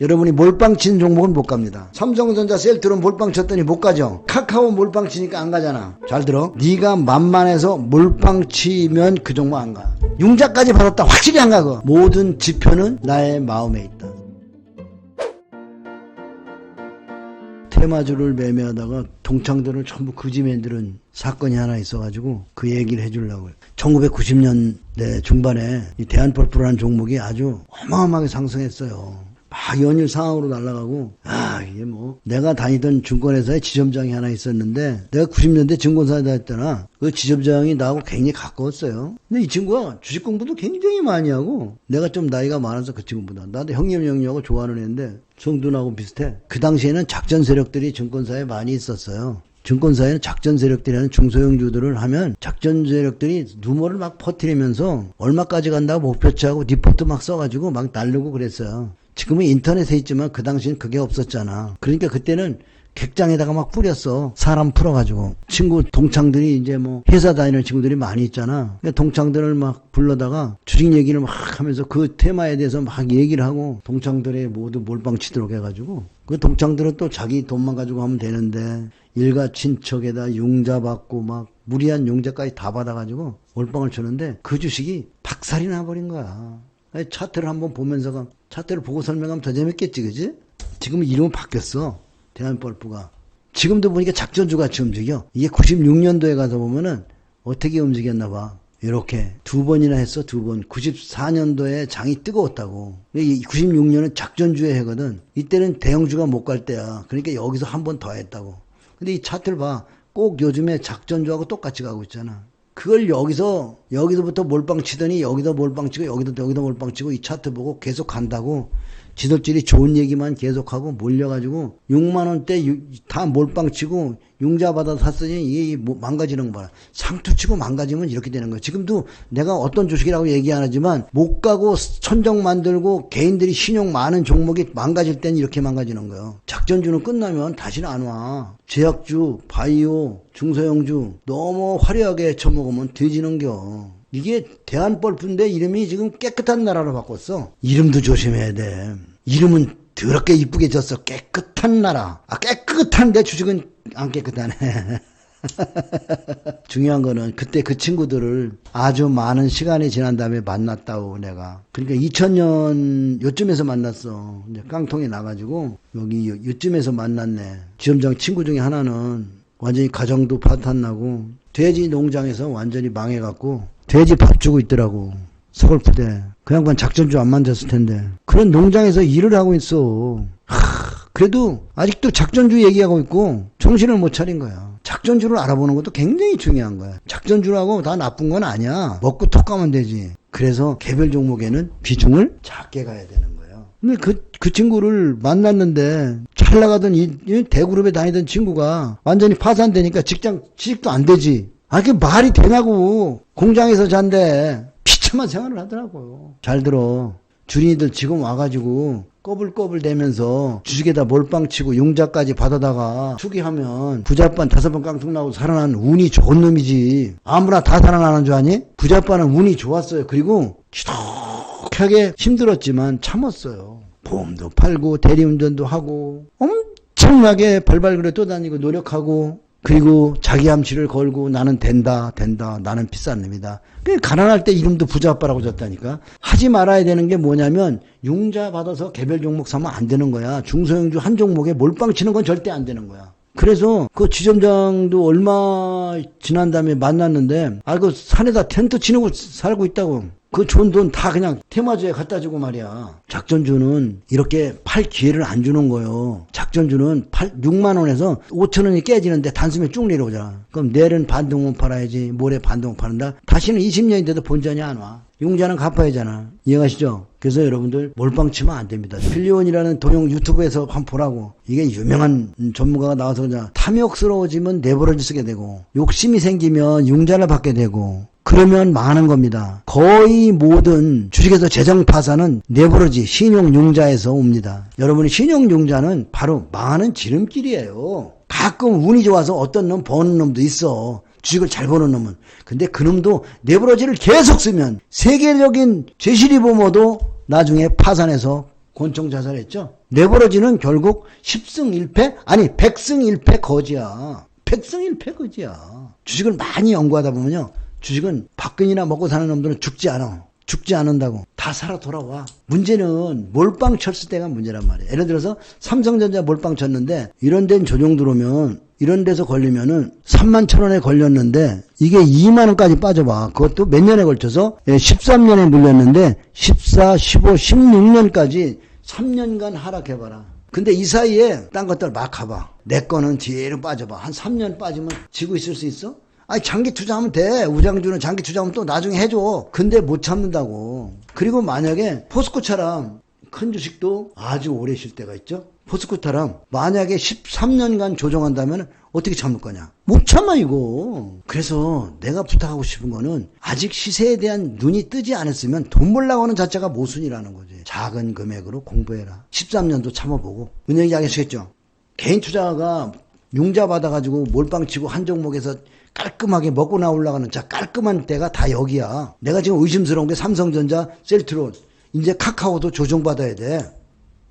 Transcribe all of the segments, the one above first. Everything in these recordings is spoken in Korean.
여러분이 몰빵 친 종목은 못 갑니다. 삼성전자 셀트론 몰빵 쳤더니 못 가죠. 카카오 몰빵 치니까 안 가잖아. 잘 들어. 네가 만만해서 몰빵 치면 그 종목 안 가. 융자까지 받았다 확실히 안 가고. 모든 지표는 나의 마음에 있다. 테마주를 매매하다가 동창들을 전부 거지맨들은 사건이 하나 있어가지고 그 얘기를 해주려고요. 1990년대 중반에 이 대한펄프라는 종목이 아주 어마어마하게 상승했어요. 막 연일 상황으로 날아가고 아 이게 뭐 내가 다니던 증권회사에 지점장이 하나 있었는데 내가 90년대 증권사에 다녔잖아 그 지점장이 나하고 굉장히 가까웠어요. 근데 이 친구가 주식 공부도 굉장히 많이 하고 내가 좀 나이가 많아서 그 친구보다. 나도 형님 형님하고 좋아하는 애인데 성둔하고 비슷해. 그 당시에는 작전 세력들이 증권사에 많이 있었어요. 증권사에는 작전 세력들이라는 중소형 주들을 하면 작전 세력들이 누머를 막 퍼뜨리면서 얼마까지 간다고 목표치하고 리포트 막 써가지고 막 날르고 그랬어요. 지금은 인터넷에 있지만 그 당시엔 그게 없었잖아. 그러니까 그때는 객장에다가 막 뿌렸어. 사람 풀어가지고. 친구, 동창들이 이제 뭐 회사 다니는 친구들이 많이 있잖아. 그러니까 동창들을 막 불러다가 주식 얘기를 막 하면서 그 테마에 대해서 막 얘기를 하고 동창들의 모두 몰빵 치도록 해가지고 그 동창들은 또 자기 돈만 가지고 하면 되는데 일가 친척에다 융자 받고 막 무리한 융자까지 다 받아가지고 몰빵을 쳤는데 그 주식이 박살이 나버린 거야. 차트를 한번 보면서가 차트를 보고 설명하면 더 재밌겠지, 그지? 지금은 이름은 바뀌었어. 대한벌프가. 지금도 보니까 작전주 같이 움직여. 이게 96년도에 가서 보면은 어떻게 움직였나 봐. 이렇게 두 번이나 했어, 두 번. 94년도에 장이 뜨거웠다고. 96년은 작전주의 해거든. 이때는 대형주가 못 갈 때야. 그러니까 여기서 한 번 더 했다고. 근데 이 차트를 봐. 꼭 요즘에 작전주하고 똑같이 가고 있잖아. 그걸 여기서 여기서부터 몰빵 치더니 여기도 몰빵 치고 여기도 여기도 몰빵 치고 이 차트 보고 계속 간다고 지들끼리 좋은 얘기만 계속하고 몰려가지고 6만 원대 유- 다 몰빵 치고 융자 받아 샀으니 이게 뭐 망가지는 거야. 상투 치고 망가지면 이렇게 되는 거야. 지금도 내가 어떤 주식이라고 얘기 안 하지만 못 가고 천정 만들고 개인들이 신용 많은 종목이 망가질 땐 이렇게 망가지는 거예요. 작전주는 끝나면 다시는 안 와. 제약주, 바이오, 중소형주 너무 화려하게 쳐먹으면 뒤지는겨. 이게 대한벌프인데 이름이 지금 깨끗한 나라로 바꿨어. 이름도 조심해야 돼. 이름은 더럽게 이쁘게 졌어. 깨끗한 나라. 아, 깨끗한데 주식은 안 깨끗하네. 중요한 거는 그때 그 친구들을 아주 많은 시간이 지난 다음에 만났다고 내가. 그러니까 2000년 요쯤에서 만났어. 이제 깡통에 나가지고 여기 요- 요쯤에서 만났네. 지점장 친구 중에 하나는 완전히 가정도 파탄 나고 돼지 농장에서 완전히 망해갖고 돼지 밥 주고 있더라고. 서글프대. 그 양반 작전주 안 만졌을 텐데. 그런 농장에서 일을 하고 있어. 하, 그래도 아직도 작전주 얘기하고 있고 정신을 못 차린 거야. 작전주를 알아보는 것도 굉장히 중요한 거야. 작전주라고 다 나쁜 건 아니야. 먹고 톡 가면 되지. 그래서 개별 종목에는 비중을 작게 가야 되는 거예요. 근데 그, 그 친구를 만났는데 잘 나가던 이, 이 대그룹에 다니던 친구가 완전히 파산되니까 직장 취직도 안 되지. 아, 그게 말이 되냐고. 공장에서 잔대. 비참한 생활을 하더라고요. 잘 들어. 주린이들 지금 와가지고 꼬불꼬불 대면서 주식에다 몰빵 치고 용자까지 받아다가 투기하면 부자반 다섯 번 깡통 나고 살아난 운이 좋은 놈이지. 아무나 다 살아나는 줄 아니? 부자반은 운이 좋았어요. 그리고 지독하게 힘들었지만 참았어요. 보험도 팔고 대리운전도 하고 엄청나게 발발그래 떠다니고 노력하고 그리고 자기 암치를 걸고 나는 된다 된다 나는 비싼 놈이다. 그 가난할 때 이름도 부자 아빠라고 졌다니까. 하지 말아야 되는 게 뭐냐면 융자 받아서 개별 종목 사면 안 되는 거야. 중소형주 한 종목에 몰빵 치는 건 절대 안 되는 거야. 그래서 그 지점장도 얼마 지난 다음에 만났는데 아 그 산에다 텐트 치고 살고 있다고 그 좋은 돈다 그냥 테마주에 갖다 주고 말이야. 작전주는 이렇게 팔 기회를 안 주는 거요. 작전주는 8, 6만 원에서 5천 원이 깨지는데 단숨에 쭉 내려오잖아. 그럼 내일은 반동원 팔아야지. 모레 반동원 파는다. 다시는 20년이 돼도 본전이 안 와. 용자는 갚아야잖아. 이해가시죠? 그래서 여러분들 몰빵 치면 안 됩니다. 필리온이라는 동영 유튜브에서 한번 보라고. 이게 유명한 음, 전문가가 나와서 그냥 탐욕스러워지면 내버려져 쓰게 되고 욕심이 생기면 융자를 받게 되고 그러면 망하는 겁니다. 거의 모든 주식에서 재정 파산은 내버려지 신용융자에서 옵니다. 여러분이 신용융자는 바로 망하는 지름길이에요. 가끔 운이 좋아서 어떤 놈 버는 놈도 있어. 주식을 잘 버는 놈은. 근데 그 놈도 내버려지를 계속 쓰면 세계적인 제시리 보모도 나중에 파산해서 권총 자살했죠. 내버려지는 결국 10승 1패? 아니 100승 1패 거지야. 100승 1패 거지야. 주식을 많이 연구하다 보면요. 주식은 박근이나 먹고 사는 놈들은 죽지 않아. 죽지 않는다고. 다 살아 돌아와. 문제는 몰빵 쳤을 때가 문제란 말이에요. 예를 들어서 삼성전자 몰빵 쳤는데 이런 데는 조정 들어오면 이런 데서 걸리면은 3만 천 원에 걸렸는데 이게 2만 원까지 빠져봐. 그것도 몇 년에 걸쳐서 예, 13년에 물렸는데 14, 15, 16년까지 3년간 하락해봐라. 근데 이 사이에 딴 것들 막 가봐. 내 거는 뒤로 빠져봐. 한 3년 빠지면 지고 있을 수 있어? 아니 장기 투자하면 돼. 우장주는 장기 투자하면 또 나중에 해줘. 근데 못 참는다고. 그리고 만약에 포스코처럼 큰 주식도 아주 오래 쉴 때가 있죠. 포스코처럼 만약에 13년간 조정한다면 어떻게 참을 거냐? 못 참아 이거. 그래서 내가 부탁하고 싶은 거는 아직 시세에 대한 눈이 뜨지 않았으면 돈 벌라고 하는 자체가 모순이라는 거지. 작은 금액으로 공부해라. 13년도 참아보고. 은행이 이야기하시겠죠? 개인 투자가 융자 받아가지고 몰빵 치고 한 종목에서 깔끔하게 먹고 나올라가는 자 깔끔한 때가 다 여기야. 내가 지금 의심스러운 게 삼성전자, 셀트론, 이제 카카오도 조정받아야 돼.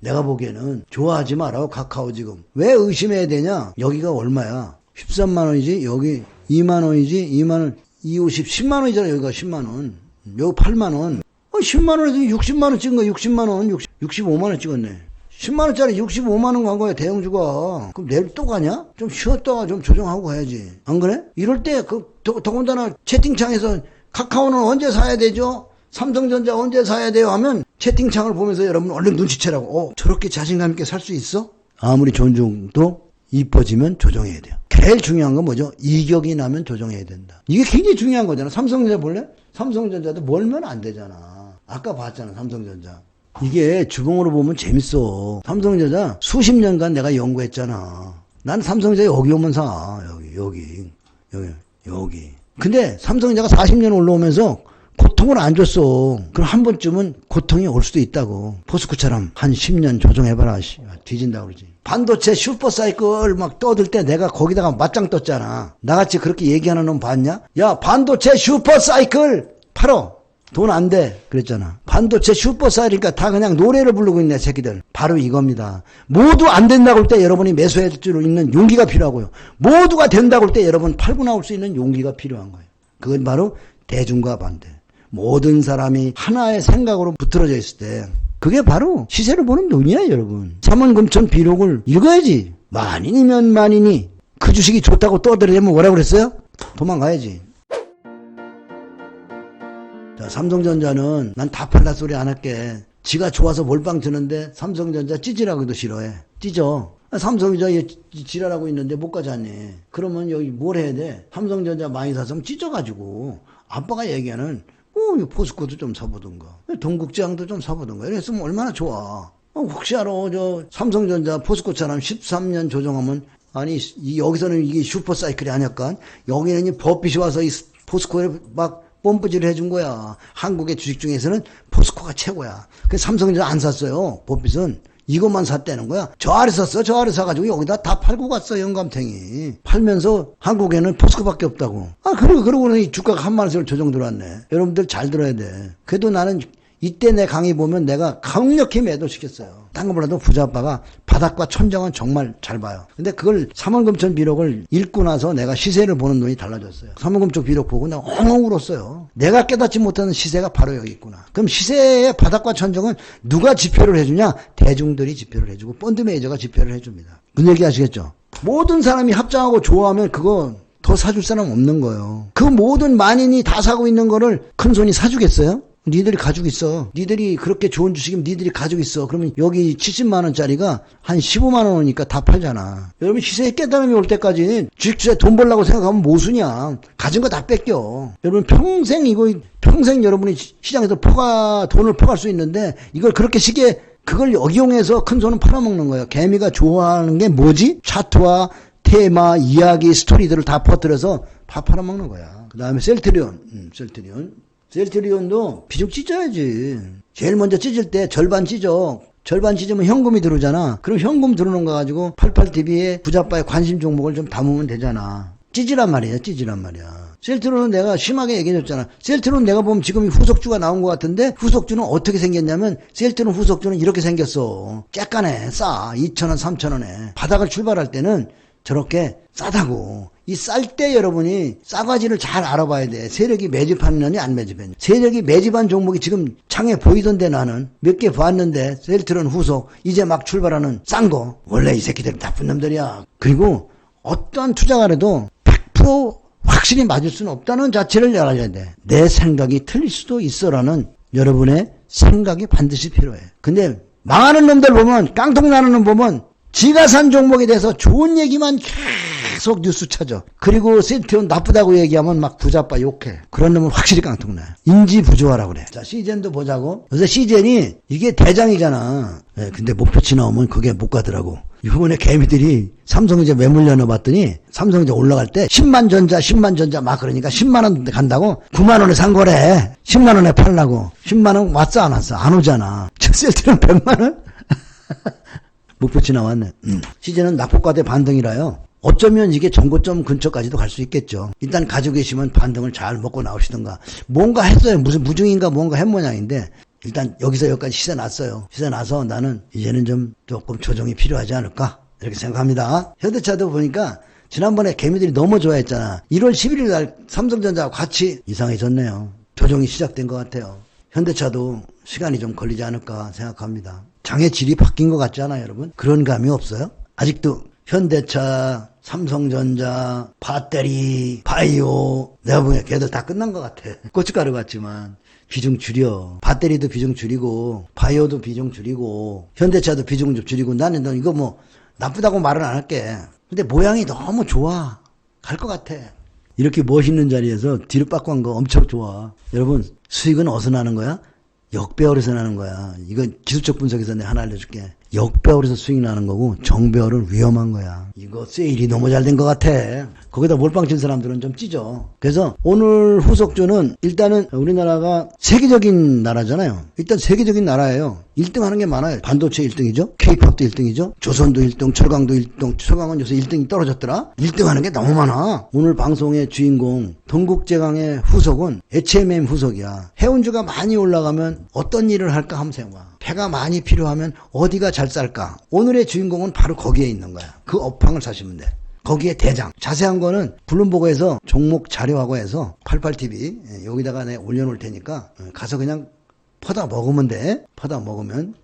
내가 보기에는 좋아하지 마라 카카오 지금. 왜 의심해야 되냐? 여기가 얼마야? 13만 원이지 여기 2만 원이지 2만 원 2, 50, 10만 원이잖아 여기가 10만 원. 여기 8만 원. 어, 10만 원에서 60만 원 찍은 거야 60만 원 60, 65만 원 찍었네. 10만 원짜리 65만 원 간 거야 대형주가. 그럼 내일 또 가냐? 좀 쉬었다가 좀 조정하고 가야지. 안 그래? 이럴 때그 더군다나 채팅창에서 카카오는 언제 사야 되죠? 삼성전자 언제 사야 돼요? 하면 채팅창을 보면서 여러분 얼른 눈치채라고. 어, 저렇게 자신감 있게 살 수 있어? 아무리 종도 이뻐지면 조정해야 돼요. 제일 중요한 건 뭐죠? 이격이 나면 조정해야 된다. 이게 굉장히 중요한 거잖아. 삼성전자 볼래? 삼성전자도 멀면 안 되잖아. 아까 봤잖아, 삼성전자. 이게 주봉으로 보면 재밌어. 삼성전자 수십 년간 내가 연구했잖아. 난 삼성전자 여기 오면 사. 여기, 여기, 여기, 여기. 근데 삼성전자가 40년 올라오면서 고통을 안 줬어. 그럼 한 번쯤은 고통이 올 수도 있다고. 포스코처럼 한 10년 조정해봐라. 씨, 뒤진다 그러지. 반도체 슈퍼사이클 막 떠들 때 내가 거기다가 맞짱 떴잖아. 나같이 그렇게 얘기하는 놈 봤냐? 야, 반도체 슈퍼사이클 팔어. 돈 안 돼. 그랬잖아. 반도체 슈퍼사이클이니까 다 그냥 노래를 부르고 있네, 새끼들. 바로 이겁니다. 모두 안 된다고 할 때 여러분이 매수할 수 있는 용기가 필요하고요. 모두가 된다고 할 때 여러분 팔고 나올 수 있는 용기가 필요한 거예요. 그건 바로 대중과 반대. 모든 사람이 하나의 생각으로 붙들어져 있을 때 그게 바로 시세를 보는 눈이야 여러분 삼원금천 비록을 읽어야지 만인이면 만인이 그 주식이 좋다고 떠들으려면 뭐라 그랬어요? 도망가야지 자 삼성전자는 난 다 팔라 소리 안 할게 지가 좋아서 몰빵 드는데 삼성전자 찌질하기도 싫어해 찌져 삼성전자 얘 지랄하고 있는데 못 가잖니 그러면 여기 뭘 해야 돼 삼성전자 많이 사서 찢어가지고 아빠가 얘기하는 어, 이 포스코도 좀 사보던가. 동국지항도 좀 사보던가. 이랬으면 얼마나 좋아. 어, 혹시 알아, 저, 삼성전자 포스코처럼 13년 조정하면, 아니, 이, 여기서는 이게 슈퍼사이클이 아닐까? 여기는 이 법빛이 와서 이 포스코에 막 뽐뿌질을 해준 거야. 한국의 주식 중에서는 포스코가 최고야. 그 삼성전자 안 샀어요. 법빛은. 이것만 샀다는 거야. 저 아래 샀어. 저 아래 사가지고 여기다 다 팔고 갔어. 영감탱이. 팔면서 한국에는 포스코밖에 없다고. 아, 그리고, 그러고는 이 주가가 한 만 원씩을 조정 들어왔네. 여러분들 잘 들어야 돼. 그래도 나는 이때 내 강의 보면 내가 강력히 매도시켰어요. 딴 거보다도 부자 아빠가 바닥과 천장은 정말 잘 봐요. 근데 그걸 삼원금천 비록을 읽고 나서 내가 시세를 보는 눈이 달라졌어요. 삼원금천 비록 보고 내가 엉엉 울었어요. 내가 깨닫지 못하는 시세가 바로 여기 있구나. 그럼 시세의 바닥과 천정은 누가 지표를 해주냐? 대중들이 지표를 해주고 펀드 매니저가 지표를 해줍니다. 무슨 얘기 아시겠죠? 모든 사람이 합장하고 좋아하면 그거 더 사줄 사람 없는 거예요. 그 모든 만인이 다 사고 있는 거를 큰 손이 사주겠어요? 니들이 가지고 있어. 니들이 그렇게 좋은 주식이면 니들이 가지고 있어. 그러면 여기 70만 원짜리가 한 15만 원이니까 다 팔잖아. 여러분 시세에 깨달음이 올 때까지 주식 투자에 돈 벌라고 생각하면 모순이야. 가진 거 다 뺏겨. 여러분 평생 이거 평생 여러분이 시장에서 퍼가 돈을 퍼갈 수 있는데 이걸 그렇게 시기에 그걸 이용해서 큰 손은 팔아먹는 거예요. 개미가 좋아하는 게 뭐지? 차트와 테마, 이야기, 스토리들을 다 퍼뜨려서 다 팔아먹는 거야. 그 다음에 셀트리온, 음, 셀트리온. 셀트리온도 비중 찢어야지. 제일 먼저 찢을 때 절반 찢어. 절반 찢으면 현금이 들어오잖아. 그럼 현금 들어오는 거 가지고 88TV에 부자빠의 관심 종목을 좀 담으면 되잖아. 찌질한 말이야, 찌질한 말이야. 셀트론은 내가 심하게 얘기해줬잖아. 셀트론 내가 보면 지금 이 후속주가 나온 것 같은데 후속주는 어떻게 생겼냐면 셀트론 후속주는 이렇게 생겼어. 쬐깐해, 싸. 2,000원, 3,000원에. 바닥을 출발할 때는 저렇게 싸다고. 이 쌀 때 여러분이 싸가지를 잘 알아봐야 돼. 세력이 매집하느냐 안 매집했냐. 세력이 매집한 종목이 지금 창에 보이던데 나는 몇 개 봤는데 셀트론 후속 이제 막 출발하는 싼 거. 원래 이 새끼들 나쁜 놈들이야. 그리고 어떠한 투자가 해도 100% 확실히 맞을 수는 없다는 자체를 알아야 돼. 내 생각이 틀릴 수도 있어라는 여러분의 생각이 반드시 필요해. 근데 망하는 놈들 보면 깡통 나는 놈 보면 지가 산 종목에 대해서 좋은 얘기만 계속 뉴스 찾아. 그리고 센티온 나쁘다고 얘기하면 막 부자빠 욕해. 그런 놈은 확실히 깡통나. 인지 부조화라고 그래. 자, 시젠도 보자고. 그래서 시젠이 이게 대장이잖아. 예, 근데 목표치 나오면 그게 못 가더라고. 이번에 개미들이 삼성전자 매물려 넣어봤더니 삼성전자 올라갈 때 10만 전자, 10만 전자 막 그러니까 10만 원 간다고 9만 원에 산 거래. 10만 원에 팔라고. 10만 원 왔어 안 왔어? 안 오잖아. 셀트는 100만 원? 목표치 나왔네. 음. 시즌은 낙폭과대 반등이라요. 어쩌면 이게 정고점 근처까지도 갈 수 있겠죠. 일단 가지고 계시면 반등을 잘 먹고 나오시던가. 뭔가 했어요. 무슨 무중인가 뭔가 한 모양인데 일단 여기서 여기까지 시세 났어요. 시세 나서 나는 이제는 좀 조금 조정이 필요하지 않을까 이렇게 생각합니다. 현대차도 보니까 지난번에 개미들이 너무 좋아했잖아. 1월 11일 날 삼성전자와 같이 이상해졌네요. 조정이 시작된 것 같아요. 현대차도 시간이 좀 걸리지 않을까 생각합니다. 장의 질이 바뀐 것 같지 않아요, 여러분? 그런 감이 없어요? 아직도 현대차, 삼성전자, 배터리, 바이오, 내가 보기엔 걔들 다 끝난 것 같아. 고춧가루 같지만. 비중 줄여. 배터리도 비중 줄이고, 바이오도 비중 줄이고, 현대차도 비중 좀 줄이고, 나는 너 이거 뭐, 나쁘다고 말은 안 할게. 근데 모양이 너무 좋아. 갈 것 같아. 이렇게 멋있는 자리에서 뒤로 빠꾸 한거 엄청 좋아. 여러분, 수익은 어디서 나는 거야? 역배열에서 나는 거야. 이건 기술적 분석에서 내가 하나 알려줄게. 역배열에서 수익 나는 거고 정배열은 위험한 거야. 이거 세일이 너무 잘 된 것 같아. 거기다 몰빵 친 사람들은 좀 찌죠. 그래서 오늘 후속주는 일단은 우리나라가 세계적인 나라잖아요. 일단 세계적인 나라예요. 1등 하는 게 많아요. 반도체 1등이죠. 케이팝도 1등이죠. 조선도 1등, 철강도 1등, 철강은 요새 1등이 떨어졌더라. 1등 하는 게 너무 많아. 오늘 방송의 주인공 동국제강의 후속은 HMM 후속이야. 해운주가 많이 올라가면 어떤 일을 할까 생각해봐. 배가 많이 필요하면 어디가 잘 쌀까? 오늘의 주인공은 바로 거기에 있는 거야. 그 업황을 사시면 돼. 거기에 대장. 자세한 거는 블룸버그에서 종목 자료하고 해서 88TV 예, 여기다가 내가 올려놓을 테니까 어, 가서 그냥 퍼다 먹으면 돼. 퍼다 먹으면